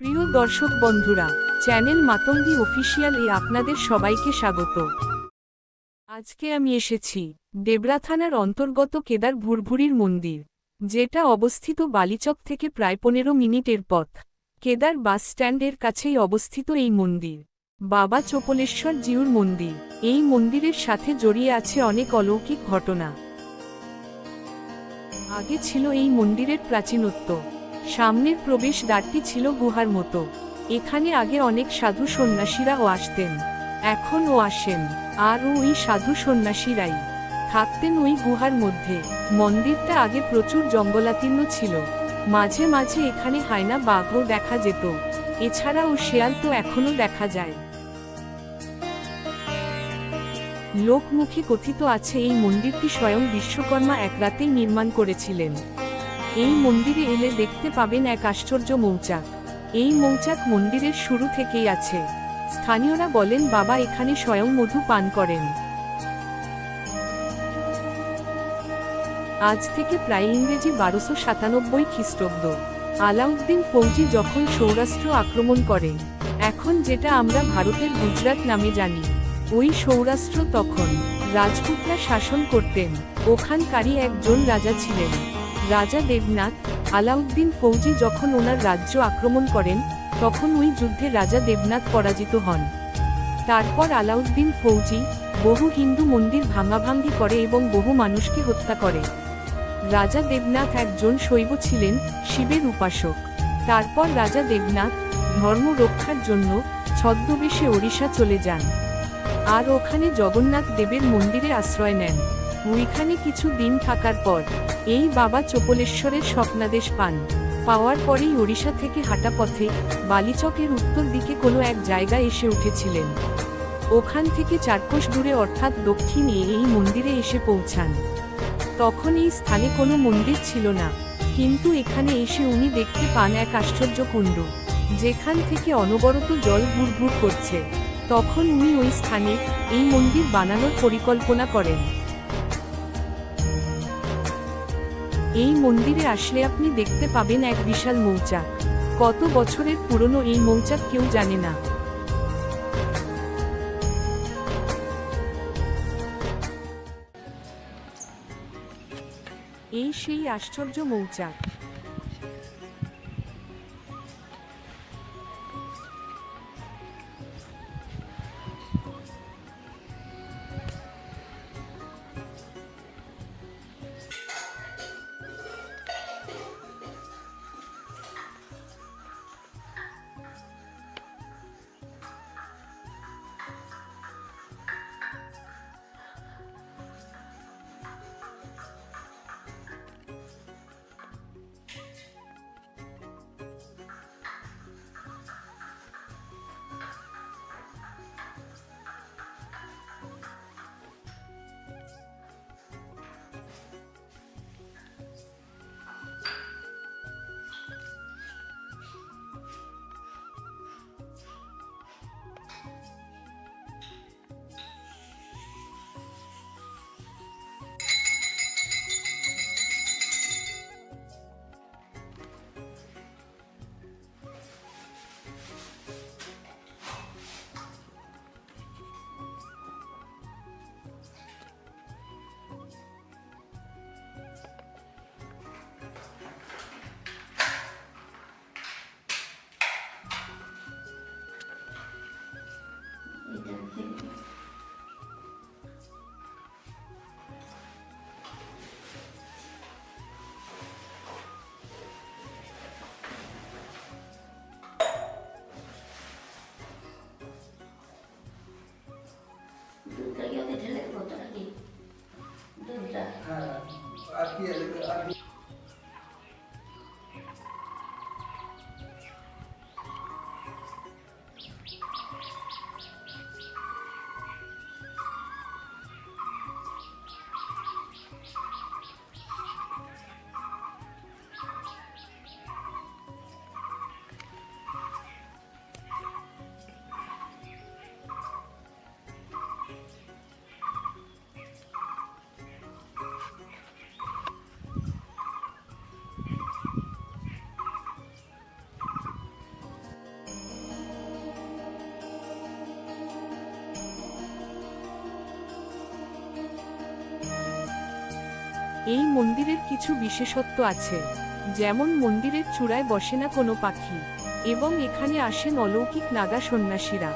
প্রিয় দর্শক বন্ধুরা, চ্যানেল মাতঙ্গি অফিসিয়াল এ আপনাদের সবাইকে স্বাগত। আজকে আমি এসেছি দেবরা থানার অন্তর্গত কেদার ভুরভুরির মন্দির, যেটা অবস্থিত বালিচক থেকে প্রায় পনেরো মিনিটের পথ। কেদার বাস স্ট্যান্ডের কাছেই অবস্থিত এই মন্দির। বাবা চোপলেশ্বর জিউর মন্দির, এই মন্দিরের সাথে জড়িয়ে আছে অনেক অলৌকিক ঘটনা। আগে ছিল এই মন্দিরের প্রাচীনত্ব। সামনের প্রবেশ দ্বারটি ছিল গুহার মতো। এখানে আগে অনেক সাধু সন্ন্যাসীরাও আসতেন। এখনও আসেন। আর ওই সাধু সন্ন্যাসীরাই। থাকতেন ওই গুহার মধ্যে। মন্দিরটা আগে প্রচুর জঙ্গলাতীর্ণ ছিল। মাঝে মাঝে এখানে হায়না বাঘও দেখা যেত। এছাড়াও শেয়াল তো এখনও দেখা যায়। লোকমুখে কথিত আছে এই মন্দিরটি স্বয়ং বিশ্বকর্মা এক রাতেই নির্মাণ করেছিলেন। এই মন্দিরে এলে দেখতে পাবেন এক আশ্চর্য মৌচাক এই মৌচাক মন্দিরের শুরু থেকেই আছে। স্থানীয়রা বলেন, বাবা, এখানে স্বয়ং মধু পান করেন। আজ থেকে প্রায় ইংরেজি বারোশো সাতানব্বই খ্রিস্টাব্দ। আলাউদ্দিন ফৌজি যখন সৌরাষ্ট্র আক্রমণ করে এখন যেটা আমরা ভারতের গুজরাট নামে জানি, ওই সৌরাষ্ট্র তখন রাজপুতরা শাসন করতেন। ওখানকারই একজন রাজা ছিলেন। রাজা দেবনাথ আলাউদ্দিন ফৌজি যখন ওনার রাজ্য আক্রমণ করেন, তখন ওই যুদ্ধে রাজা দেবনাথ পরাজিত হন। তারপর আলাউদ্দিন ফৌজি বহু হিন্দু মন্দির ভাঙাভাঙ্গি করে এবং বহু মানুষকে হত্যা করে। রাজা দেবনাথ একজন শৈব ছিলেন, শিবের উপাসক। তারপর রাজা দেবনাথ ধর্ম রক্ষার জন্য ছদ্মবেশে ওড়িশা চলে যান। আর ওখানে জগন্নাথ দেবের মন্দিরে আশ্রয় নেন। ওইখানে কিছু দিন থাকার পর, এই বাবা চোপলেশ্বরের স্বপ্নাদেশ পান। পাওয়ার পরেই ওড়িশা থেকে হাঁটা পথে বালিচকের উত্তর দিকে কোনো এক জায়গায় এসে উঠেছিলেন। ওখান থেকে চারকোশ দূরে অর্থাৎ দক্ষিণে এই মন্দিরে এসে পৌঁছান। তখন এই স্থানে কোনো মন্দির ছিল না, কিন্তু এখানে এসে উনি দেখতে পান এক আশ্চর্য কুণ্ড, যেখান থেকে অনবরত জল বুড়বুড় করছে। তখন উনি ওই স্থানে এই মন্দির বানানোর পরিকল্পনা করেন। এই মন্দিরে আসলে আপনি দেখতে পাবেন এক বিশাল মৌচাক। কত বছরের পুরনো এই মৌচাক কেউ জানে না। এই সেই আশ্চর্য মৌচাক। এই মন্দিরের কিছু বিশেষত্ব আছে। যেমন মন্দিরের চূড়ায় বসে না কোনো পাখি, এবং এখানে আসেন অলৌকিক নাগা সন্ন্যাসীরা।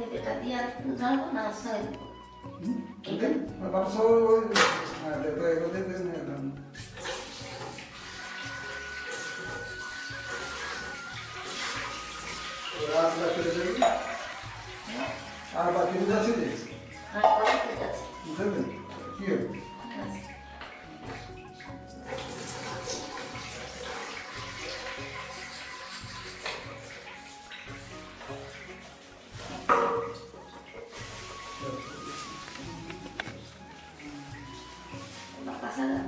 এমনি এটা দিয়ে আর জানব না সাইড বারোশো ওই হ্যাঁ আর বাকি আছে কি হবে kadar.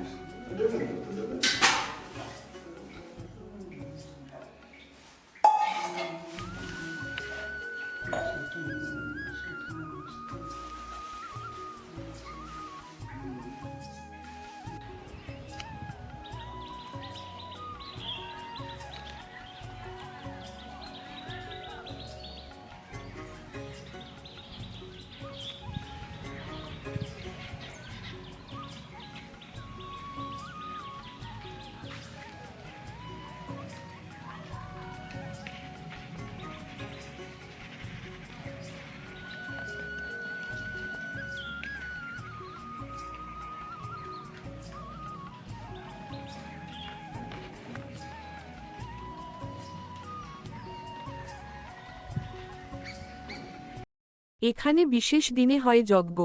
এখানে বিশেষ দিনে হয় যজ্ঞ।